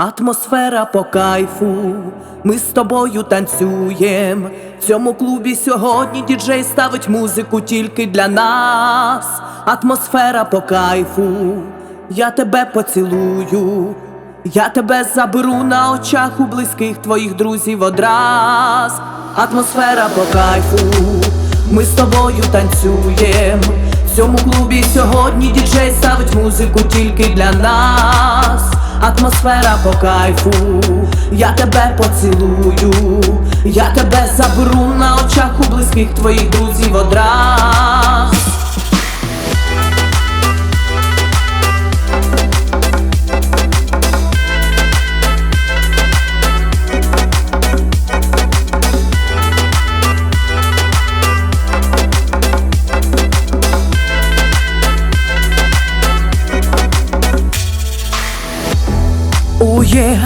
Атмосфера по кайфу, ми з тобою танцюєм. В цьому клубі сьогодні діджей ставить музику тільки для нас. Атмосфера по кайфу, я тебе поцілую, я тебе заберу на очах у близьких твоїх друзів одраз. Атмосфера по кайфу, ми з тобою танцюєм. В цьому клубі сьогодні діджей ставить музику тільки для нас. Атмосфера по кайфу, я тебе поцілую, я тебе заберу на очах у близьких твоїх друзів одраз. Оє,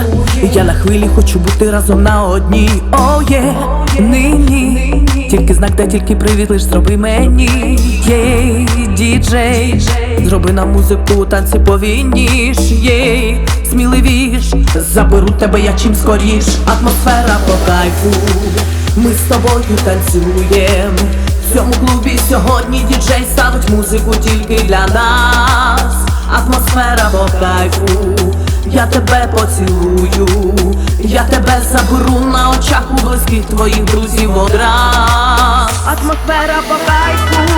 я на хвилі хочу бути разом на одній. Оє, нині тільки знак, де тільки привіт, лиш зроби мені. Єй, діджей, зроби нам музику, танці повільніш. Єй, сміливіш, заберу тебе я чим скоріш. Атмосфера по кайфу, ми з тобою танцюєм. В цьому клубі сьогодні діджей ставить музику тільки для нас. Атмосфера по кайфу, я тебе поцілую, я тебе заберу на очах у близьких твоїх друзів одраз. Атмосфера по кайфу.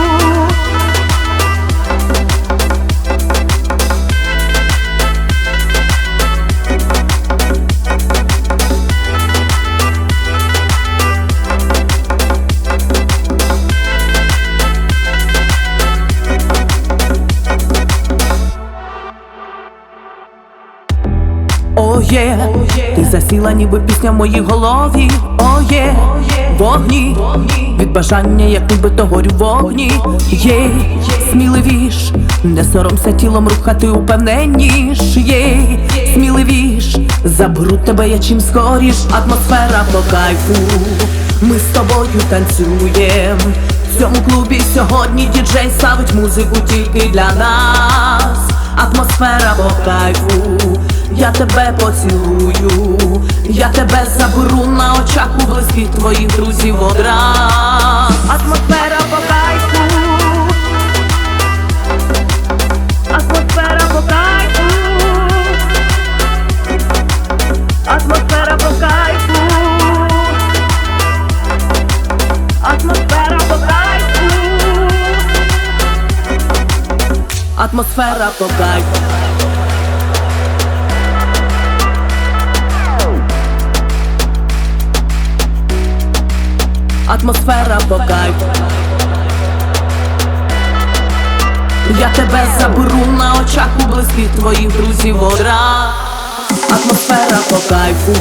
Оє, ти засіла, ніби пісня в моїй голові. Оє, вогні, від бажання, як нібито горю вогні. Єй, сміливіш, не соромся тілом рухати упевненіш. Єй, сміливіш, заберу тебе я чим скоріш. Атмосфера по кайфу, ми з тобою танцюєм. В цьому клубі сьогодні діджей ставить музику тільки для нас. Атмосфера по кайфу, я тебе поцілую, я тебе заберу на очах у близьких твоїх друзів одраз. Атмосфера по кайфу, атмосфера по кайфу, атмосфера по кайфу, атмосфера по кайфу. Атмосфера по кайфу. Атмосфера по кайфу. Я тебе заберу на очах у близьких твоїх друзів одра. Атмосфера по кайфу.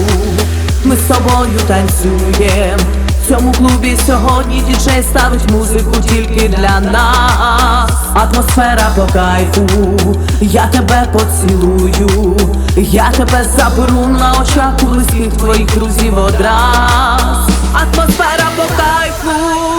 Ми з собою танцюєм. В цьому клубі сьогодні діджей ставить музику тільки для нас. Атмосфера по кайфу, я тебе поцілую, я тебе заберу на очах у близьких твоїх друзів одраз. Атмосфера по кайфу